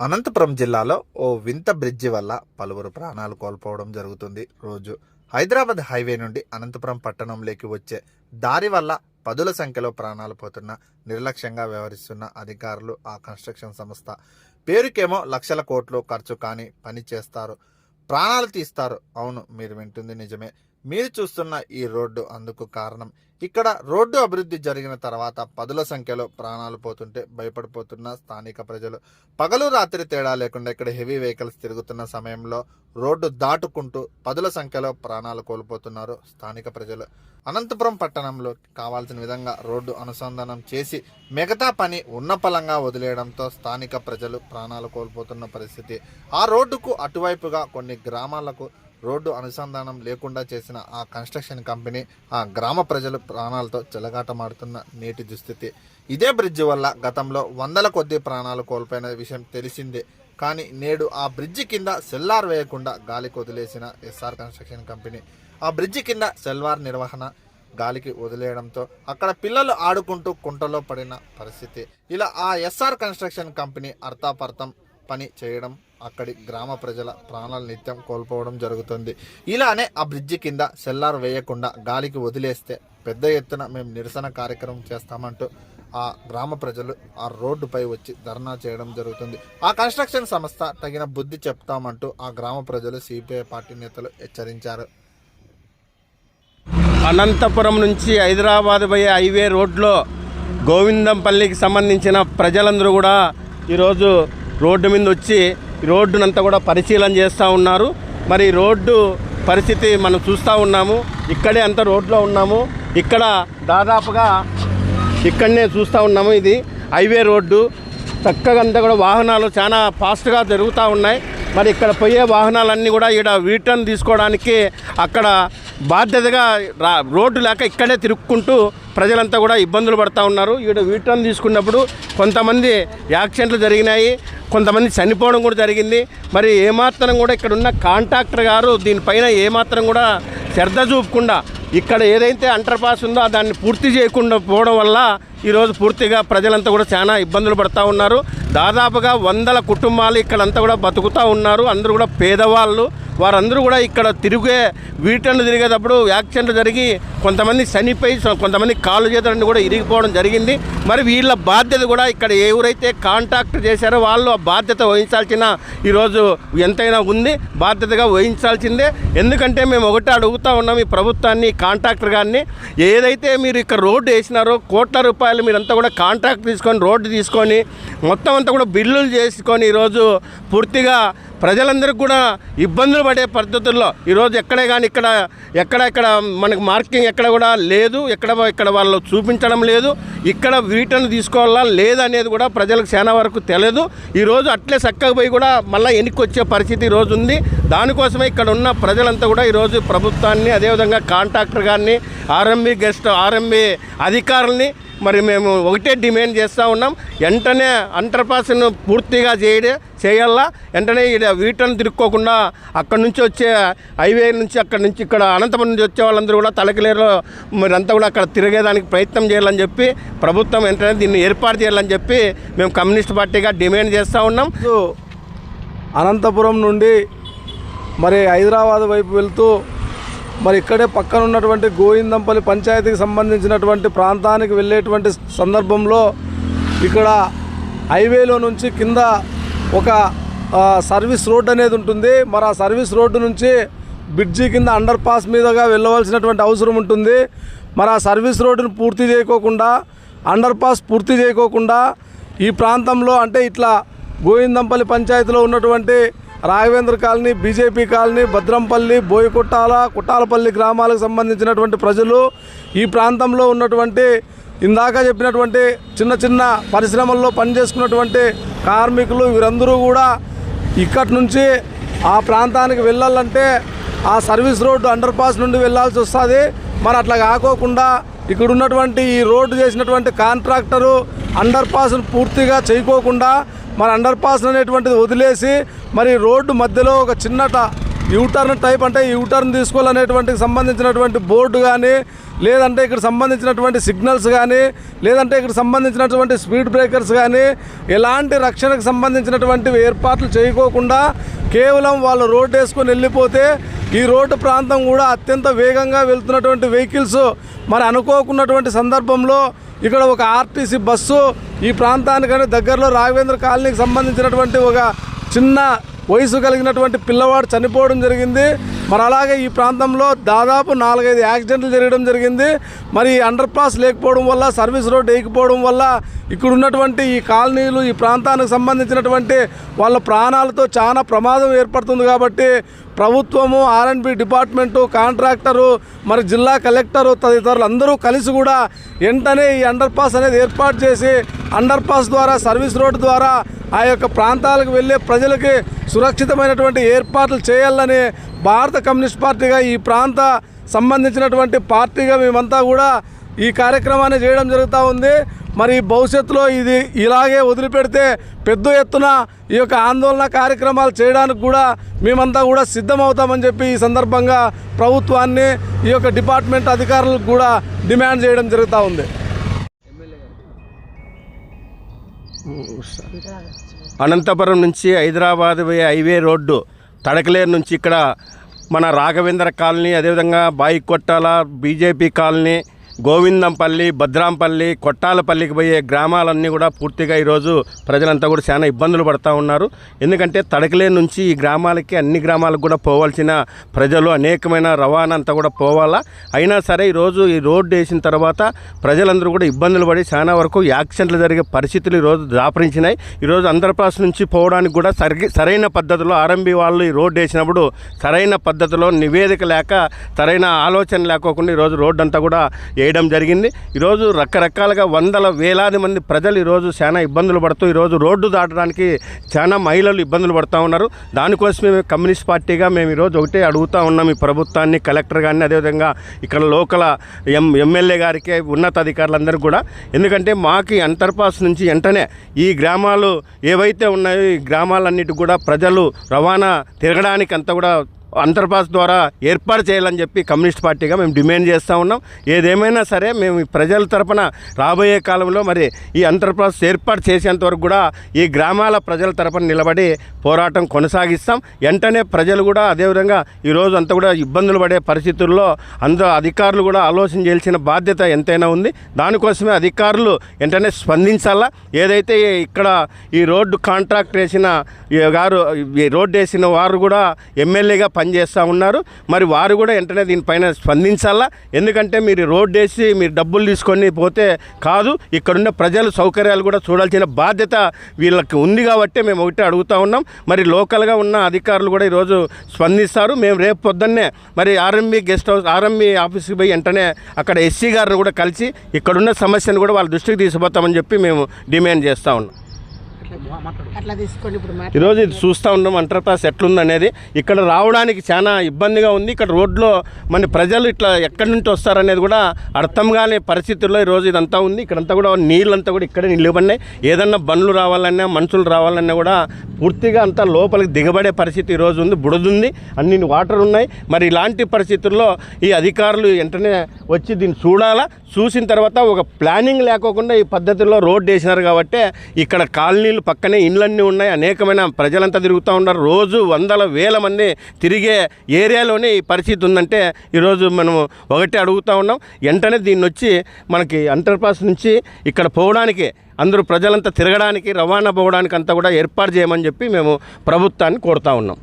అనంతపురం జిల్లాలో ఓ వింత బ్రిడ్జి వల్ల పలువురు ప్రాణాలు కోల్పోవడం జరుగుతుంది. రోజు హైదరాబాద్ హైవే నుండి అనంతపురం పట్టణంలోకి వచ్చే దారి వల్ల పదుల సంఖ్యలో ప్రాణాలు పోతున్న నిర్లక్ష్యంగా వ్యవహరిస్తున్న అధికారులు ఆ కన్స్ట్రక్షన్ సంస్థ. పేరుకేమో లక్షల కోట్లు ఖర్చు కానీ పని చేస్తారు. ప్రాణాలు తీస్తారు. అవును మీరు వింటుంది నిజమే. మీరు చూస్తున్న ఈ రోడ్డు అందుకు కారణం. ఇక్కడ రోడ్డు అభివృద్ధి జరిగిన తర్వాత పదుల సంఖ్యలో ప్రాణాలు పోతుంటే భయపడిపోతున్న స్థానిక ప్రజలు. పగలు రాత్రి తేడా లేకుండా ఇక్కడ హెవీ వెహికల్స్ తిరుగుతున్న సమయంలో రోడ్డు దాటుకుంటూ పదుల సంఖ్యలో ప్రాణాలు కోల్పోతున్నారు స్థానిక ప్రజలు. అనంతపురం పట్టణంలో కావాల్సిన విధంగా రోడ్డు అనుసంధానం చేసి మిగతా పని ఉన్నపలంగా వదిలేయడంతో స్థానిక ప్రజలు ప్రాణాలు కోల్పోతున్న పరిస్థితి. ఆ రోడ్డుకు అటువైపుగా కొన్ని గ్రామాలకు రోడ్డు అనుసంధానం లేకుండా చేసిన ఆ కన్స్ట్రక్షన్ కంపెనీ ఆ గ్రామ ప్రజలు ప్రాణాలతో చెలగాటమాడుతున్న నేటి దుస్థితి. ఇదే బ్రిడ్జి వల్ల గతంలో వందల కొద్ది ప్రాణాలు కోల్పోయిన విషయం తెలిసిందే. కానీ నేడు ఆ బ్రిడ్జి కింద సెల్లార్ వేయకుండా గాలికి వదిలేసిన ఎస్ఆర్ కన్స్ట్రక్షన్ కంపెనీ ఆ బ్రిడ్జి కింద సెల్వార్ నిర్వహణ గాలికి వదిలేయడంతో అక్కడ పిల్లలు ఆడుకుంటూ కుంటలో పడిన పరిస్థితి. ఇలా ఆ ఎస్ఆర్ కన్స్ట్రక్షన్ కంపెనీ అర్థాపర్థం పని చేయడం అక్కడి గ్రామ ప్రజల ప్రాణాలు నిత్యం కోల్పోవడం జరుగుతుంది. ఇలానే ఆ బ్రిడ్జి కింద సెల్లార్ వేయకుండా గాలికి వదిలేస్తే పెద్ద ఎత్తున మేము నిరసన కార్యక్రమం చేస్తామంటూ ఆ గ్రామ ప్రజలు ఆ రోడ్డుపై వచ్చి ధర్నా చేయడం జరుగుతుంది. ఆ కన్స్ట్రక్షన్ సంస్థ తగిన బుద్ధి చెప్తామంటూ ఆ గ్రామ ప్రజలు సిపిఐ పార్టీ నేతలు హెచ్చరించారు. అనంతపురం నుంచి హైదరాబాద్ పోయే హైవే రోడ్లో గోవిందంపల్లికి సంబంధించిన ప్రజలందరూ కూడా ఈరోజు రోడ్డు మీద వచ్చి రోడ్డునంతా కూడా పరిశీలన చేస్తూ ఉన్నారు. మరి రోడ్డు పరిస్థితి మనం చూస్తూ ఉన్నాము. ఇక్కడే అంత రోడ్లో ఉన్నాము. ఇక్కడ దాదాపుగా ఇక్కడనే చూస్తూ ఉన్నాము ఇది హైవే రోడ్డు. చక్కగా అంతా కూడా వాహనాలు చాలా ఫాస్ట్గా జరుగుతూ ఉన్నాయి. మరి ఇక్కడ పోయే వాహనాలన్నీ కూడా ఇక్కడ వీటర్న్ తీసుకోవడానికి అక్కడ బాధ్యతగా రా రోడ్డు లేక ఇక్కడే తిరుక్కుంటూ ప్రజలంతా కూడా ఇబ్బందులు పడుతూ ఉన్నారు. ఈడ వీటర్న్ తీసుకున్నప్పుడు కొంతమంది యాక్సిడెంట్లు జరిగినాయి. కొంతమంది చనిపోవడం కూడా జరిగింది. మరి ఏమాత్రం కూడా ఇక్కడ ఉన్న కాంట్రాక్టర్ గారు దీనిపైన ఏమాత్రం కూడా శ్రద్ధ చూపకుండా ఇక్కడ ఏదైతే అంటర్పాస్ ఉందో దాన్ని పూర్తి చేయకుండా పోవడం వల్ల ఈరోజు పూర్తిగా ప్రజలంతా కూడా చాలా ఇబ్బందులు పడుతూ ఉన్నారు. దాదాపుగా వందల కుటుంబాలు ఇక్కడంతా కూడా బతుకుతూ ఉన్నారు. అందరూ కూడా పేదవాళ్ళు. వారందరూ కూడా ఇక్కడ తిరిగే వీటన్ను తిరిగేటప్పుడు యాక్సిడెంట్లు జరిగి కొంతమంది చనిపోయి సో కొంతమంది కాళ్ళు చేతులన్నీ కూడా ఇరిగిపోవడం జరిగింది. మరి వీళ్ళ బాధ్యత కూడా ఇక్కడ ఎవరైతే కాంటాక్ట్ చేశారో వాళ్ళు ఆ బాధ్యత వహించాల్సిన ఈరోజు ఎంతైనా ఉంది. బాధ్యతగా వహించాల్సిందే. ఎందుకంటే మేము ఒకటే అడుగుతూ ఉన్నాం ఈ ప్రభుత్వాన్ని కాంట్రాక్టర్ గారిని. ఏదైతే మీరు ఇక్కడ రోడ్డు వేసినారో కోట్ల రూపాయలు మీరంతా కూడా కాంట్రాక్ట్ తీసుకొని రోడ్డు తీసుకొని మొత్తం అంతా కూడా బిల్లులు చేసుకొని ఈరోజు పూర్తిగా ప్రజలందరికీ కూడా ఇబ్బందులు పడే పద్ధతుల్లో ఈరోజు ఎక్కడే కానీ ఇక్కడ ఎక్కడ ఇక్కడ మనకు మార్కింగ్ ఎక్కడ కూడా లేదు ఎక్కడ ఇక్కడ వాళ్ళు చూపించడం లేదు ఇక్కడ వీటను తీసుకోవాలా లేదనేది కూడా ప్రజలకు చాలా వరకు తెలియదు ఈరోజు అట్లే చక్కగా పోయి కూడా మళ్ళీ వెనక్కి వచ్చే పరిస్థితి ఈరోజు ఉంది. దానికోసమే ఇక్కడ ఉన్న ప్రజలంతా కూడా ఈరోజు ప్రభుత్వాన్ని అదేవిధంగా కాంట్రాక్టర్ గారిని ఆర్ఎంబి గెస్ట్ ఆర్ఎంబి అధికారుల్ని మరి మేము ఒకటే డిమాండ్ చేస్తూ ఉన్నాం. వెంటనే అంటర్పాస్ను పూర్తిగా చేయడే చేయాలా? వెంటనే ఈడ వీటను తిరుక్కోకుండా అక్కడి నుంచి వచ్చే హైవే నుంచి అక్కడి నుంచి ఇక్కడ అనంతపురం నుంచి వచ్చే వాళ్ళందరూ కూడా తలకిలేరులో మరి అంతా కూడా అక్కడ తిరిగేదానికి ప్రయత్నం చేయాలని చెప్పి ప్రభుత్వం వెంటనే దీన్ని ఏర్పాటు చేయాలని చెప్పి మేము కమ్యూనిస్ట్ పార్టీగా డిమాండ్ చేస్తూ ఉన్నాం. అనంతపురం నుండి మరి హైదరాబాద్ వైపు వెళ్తూ మరి ఇక్కడే పక్కన ఉన్నటువంటి గోవిందంపల్లి పంచాయతీకి సంబంధించినటువంటి ప్రాంతానికి వెళ్ళేటువంటి సందర్భంలో ఇక్కడ హైవేలో నుంచి కింద ఒక సర్వీస్ రోడ్ అనేది ఉంటుంది. మరి ఆ సర్వీస్ రోడ్డు నుంచి బ్రిడ్జి కింద అండర్ పాస్ మీదుగా వెళ్ళవలసినటువంటి అవసరం ఉంటుంది. మరి ఆ సర్వీస్ రోడ్డును పూర్తి చేయకోకుండా అండర్ పాస్ పూర్తి చేయకోకుండా ఈ ప్రాంతంలో అంటే ఇట్లా గోవిందంపల్లి పంచాయతీలో ఉన్నటువంటి Raghavendra colony BJP colony Bhadrampalli Boyakuttala Kuttalapalli గ్రామాలకు సంబంధించినటువంటి ప్రజలు ఈ ప్రాంతంలో ఉన్నటువంటి ఇందాక చెప్పినటువంటి చిన్న చిన్న పరిశ్రమల్లో పనిచేసుకున్నటువంటి కార్మికులు వీరందరూ కూడా ఇక్కడి నుంచి ఆ ప్రాంతానికి వెళ్ళాలంటే ఆ సర్వీస్ రోడ్డు అండర్ పాస్ నుండి వెళ్ళాల్సి వస్తుంది. మరి అట్లా కాకోకుండా ఇక్కడ ఉన్నటువంటి ఈ రోడ్డు చేసినటువంటి కాంట్రాక్టరు అండర్ పాస్ను పూర్తిగా చేయకోకుండా మరి అండర్ పాస్ అనేటువంటిది వదిలేసి మరి రోడ్డు మధ్యలో ఒక చిన్నట యూటర్న్ టైప్ అంటే యూటర్న్ తీసుకోవాలనేటువంటికి సంబంధించినటువంటి బోర్డు కానీ లేదంటే ఇక్కడ సంబంధించినటువంటి సిగ్నల్స్ కానీ లేదంటే ఇక్కడ సంబంధించినటువంటి స్పీడ్ బ్రేకర్స్ కానీ ఎలాంటి రక్షణకు సంబంధించినటువంటి ఏర్పాట్లు చేయకోకుండా కేవలం వాళ్ళు రోడ్డు వేసుకొని వెళ్ళిపోతే ఈ రోడ్డు ప్రాంతం కూడా అత్యంత వేగంగా వెళ్తున్నటువంటి వెహికల్స్ మరి అనుకోకున్నటువంటి సందర్భంలో ఇక్కడ ఒక ఆర్టీసీ బస్సు ఈ ప్రాంతానికంటే దగ్గరలో రాఘవేంద్ర కాలనీకి సంబంధించినటువంటి ఒక చిన్న వయసు కలిగినటువంటి పిల్లవాడు చనిపోవడం జరిగింది. మరి అలాగే ఈ ప్రాంతంలో దాదాపు నాలుగైదు యాక్సిడెంట్లు జరగడం జరిగింది. మరి ఈ అండర్ పాస్ లేకపోవడం వల్ల సర్వీస్ రోడ్ వేయకపోవడం వల్ల ఇక్కడ ఉన్నటువంటి ఈ కాలనీలు ఈ ప్రాంతానికి సంబంధించినటువంటి వాళ్ళ ప్రాణాలతో చాలా ప్రమాదం ఏర్పడుతుంది కాబట్టి ప్రభుత్వము ఆర్ఎండ్బి డిపార్ట్మెంటు కాంట్రాక్టరు మరి జిల్లా కలెక్టరు తదితరులు అందరూ కలిసి కూడా వెంటనే ఈ అండర్ పాస్ అనేది ఏర్పాటు చేసి అండర్ పాస్ ద్వారా సర్వీస్ రోడ్ ద్వారా ఆ యొక్క ప్రాంతాలకు వెళ్ళే ప్రజలకి సురక్షితమైనటువంటి ఏర్పాట్లు చేయాలని భారత కమ్యూనిస్ట్ పార్టీగా ఈ ప్రాంత సంబంధించినటువంటి పార్టీగా మేమంతా కూడా ఈ కార్యక్రమాన్ని చేయడం జరుగుతూ ఉంది. మరి భవిష్యత్తులో ఇది ఇలాగే వదిలిపెడితే పెద్ద ఎత్తున ఈ యొక్క ఆందోళన కార్యక్రమాలు చేయడానికి కూడా మేమంతా కూడా సిద్ధమవుతామని చెప్పి ఈ సందర్భంగా ప్రభుత్వాన్ని ఈ యొక్క డిపార్ట్మెంట్ అధికారులకు కూడా డిమాండ్ చేయడం జరుగుతూ ఉంది. అనంతపురం నుంచి హైదరాబాద్ హైవే రోడ్డు తడకలేరు నుంచి ఇక్కడ మన రాఘవేంద్ర కాలనీ అదేవిధంగా బాయికొట్టాల బీజేపీ కాలనీ గోవిందంపల్లి భద్రాంపల్లి కొట్టాలపల్లికి పోయే గ్రామాలన్నీ కూడా పూర్తిగా ఈరోజు ప్రజలంతా కూడా చాలా ఇబ్బందులు పడుతూ ఉన్నారు. ఎందుకంటే తడకలే నుంచి ఈ గ్రామాలకి అన్ని గ్రామాలకు కూడా పోవాల్సిన ప్రజలు అనేకమైన రవాణా అంతా కూడా పోవాలా. అయినా సరే ఈరోజు ఈ రోడ్డు వేసిన తర్వాత ప్రజలందరూ కూడా ఇబ్బందులు పడి చాలా వరకు యాక్సిడెంట్లు జరిగే పరిస్థితులు ఈరోజు దాపరించినాయి. ఈరోజు ఆంధ్రప్రదేశ్ నుంచి పోవడానికి కూడా సరి సరైన పద్ధతిలో ఆర్ఎంబి వాళ్ళు ఈ రోడ్డు వేసినప్పుడు సరైన పద్ధతిలో నివేదిక లేక సరైన ఆలోచన లేకోకుండా ఈరోజు రోడ్డు అంతా కూడా వేయడం జరిగింది. ఈరోజు రకరకాలుగా వందల వేలాది మంది ప్రజలు ఈరోజు చాలా ఇబ్బందులు పడుతూ ఈరోజు రోడ్డు దాటడానికి చాలా మహిళలు ఇబ్బందులు పడుతూ ఉన్నారు. దానికోసమే మేము కమ్యూనిస్ట్ పార్టీగా మేము ఈరోజు ఒకటే అడుగుతూ ఉన్నాం. ఈ ప్రభుత్వాన్ని కలెక్టర్ గారిని అదేవిధంగా ఇక్కడ లోకల్ ఎం ఎమ్మెల్యే గారికి ఉన్నతాధికారులందరికీ కూడా. ఎందుకంటే మాకు అంతర్పాస్ నుంచి వెంటనే ఈ గ్రామాలు ఏవైతే ఉన్నాయో ఈ గ్రామాలన్నిటి కూడా ప్రజలు రవాణా తిరగడానికి అంతా కూడా అంతర్పాస్ ద్వారా ఏర్పాటు చేయాలని చెప్పి కమ్యూనిస్ట్ పార్టీగా మేము డిమాండ్ చేస్తూ ఉన్నాం. ఏదేమైనా సరే మేము ఈ ప్రజల తరపున రాబోయే కాలంలో మరి ఈ అంతర్పాస్ ఏర్పాటు చేసేంత వరకు కూడా ఈ గ్రామాల ప్రజల తరపున నిలబడి పోరాటం కొనసాగిస్తాం. వెంటనే ప్రజలు కూడా అదేవిధంగా ఈరోజు అంతా కూడా ఇబ్బందులు పడే పరిస్థితుల్లో అందరూ అధికారులు కూడా ఆలోచన చేయాల్సిన బాధ్యత ఎంతైనా ఉంది. దానికోసమే అధికారులు వెంటనే స్పందించాలా? ఏదైతే ఇక్కడ ఈ రోడ్డు కాంట్రాక్ట్ వేసిన గారు ఈ రోడ్డు వేసిన వారు కూడా ఎమ్మెల్యేగా పని పనిచేస్తూ ఉన్నారు. మరి వారు కూడా వెంటనే దీనిపైన స్పందించాలా? ఎందుకంటే మీరు రోడ్డు వేసి మీరు డబ్బులు తీసుకొని పోతే కాదు ఇక్కడున్న ప్రజల సౌకర్యాలు కూడా చూడాల్సిన బాధ్యత వీళ్ళకి ఉంది కాబట్టి మేము ఒకటే అడుగుతా ఉన్నాం. మరి లోకల్గా ఉన్న అధికారులు కూడా ఈరోజు స్పందిస్తారు. మేము రేపు పొద్దున్నే మరి ఆర్ఎంబి గెస్ట్ హౌస్ ఆర్ఎంబి ఆఫీస్కి పోయి వెంటనే అక్కడ ఎస్సీ గారిని కూడా కలిసి ఇక్కడున్న సమస్యను కూడా వాళ్ళ దృష్టికి తీసుకుపోతామని చెప్పి మేము డిమాండ్ చేస్తూ ఉన్నాం. అట్లా తీసుకొని ఇప్పుడు మాట ఈరోజు ఇది చూస్తూ ఉన్నాం అంటర్ పాస్ ఎట్లుంది అనేది. ఇక్కడ రావడానికి చాలా ఇబ్బందిగా ఉంది. ఇక్కడ రోడ్లో మన ప్రజలు ఇట్లా ఎక్కడి నుంచి వస్తారనేది కూడా అర్థం కాని పరిస్థితుల్లో ఈరోజు ఇదంతా ఉంది. ఇక్కడంతా కూడా నీళ్ళంతా కూడా ఇక్కడే నిలబడినాయి. ఏదన్నా బండ్లు రావాలన్నా మనుషులు రావాలన్నా కూడా పూర్తిగా అంతా లోపలికి దిగబడే పరిస్థితి ఈరోజు ఉంది. బుడదుంది. అన్ని వాటర్ ఉన్నాయి. మరి ఇలాంటి పరిస్థితుల్లో ఈ అధికారులు వెంటనే వచ్చి దీన్ని చూడాలా? చూసిన తర్వాత ఒక ప్లానింగ్ లేకోకుండా ఈ పద్ధతిలో రోడ్డు వేసినారు కాబట్టి ఇక్కడ కాలనీలు పక్కనే ఇండ్లన్నీ ఉన్నాయి. అనేకమైన ప్రజలంతా తిరుగుతూ ఉన్నారు. రోజు వందల వేల మంది తిరిగే ఏరియాలోనే ఈ పరిస్థితి ఉందంటే ఈరోజు మనము ఒకటే అడుగుతూ ఉన్నాం. వెంటనే దీన్ని వచ్చి మనకి అండర్పాస్ నుంచి ఇక్కడ పోవడానికి అందరూ ప్రజలంతా తిరగడానికి రవాణా పోవడానికి అంతా కూడా ఏర్పాటు చేయమని చెప్పి మేము ప్రభుత్వాన్ని కోరుతా ఉన్నాం.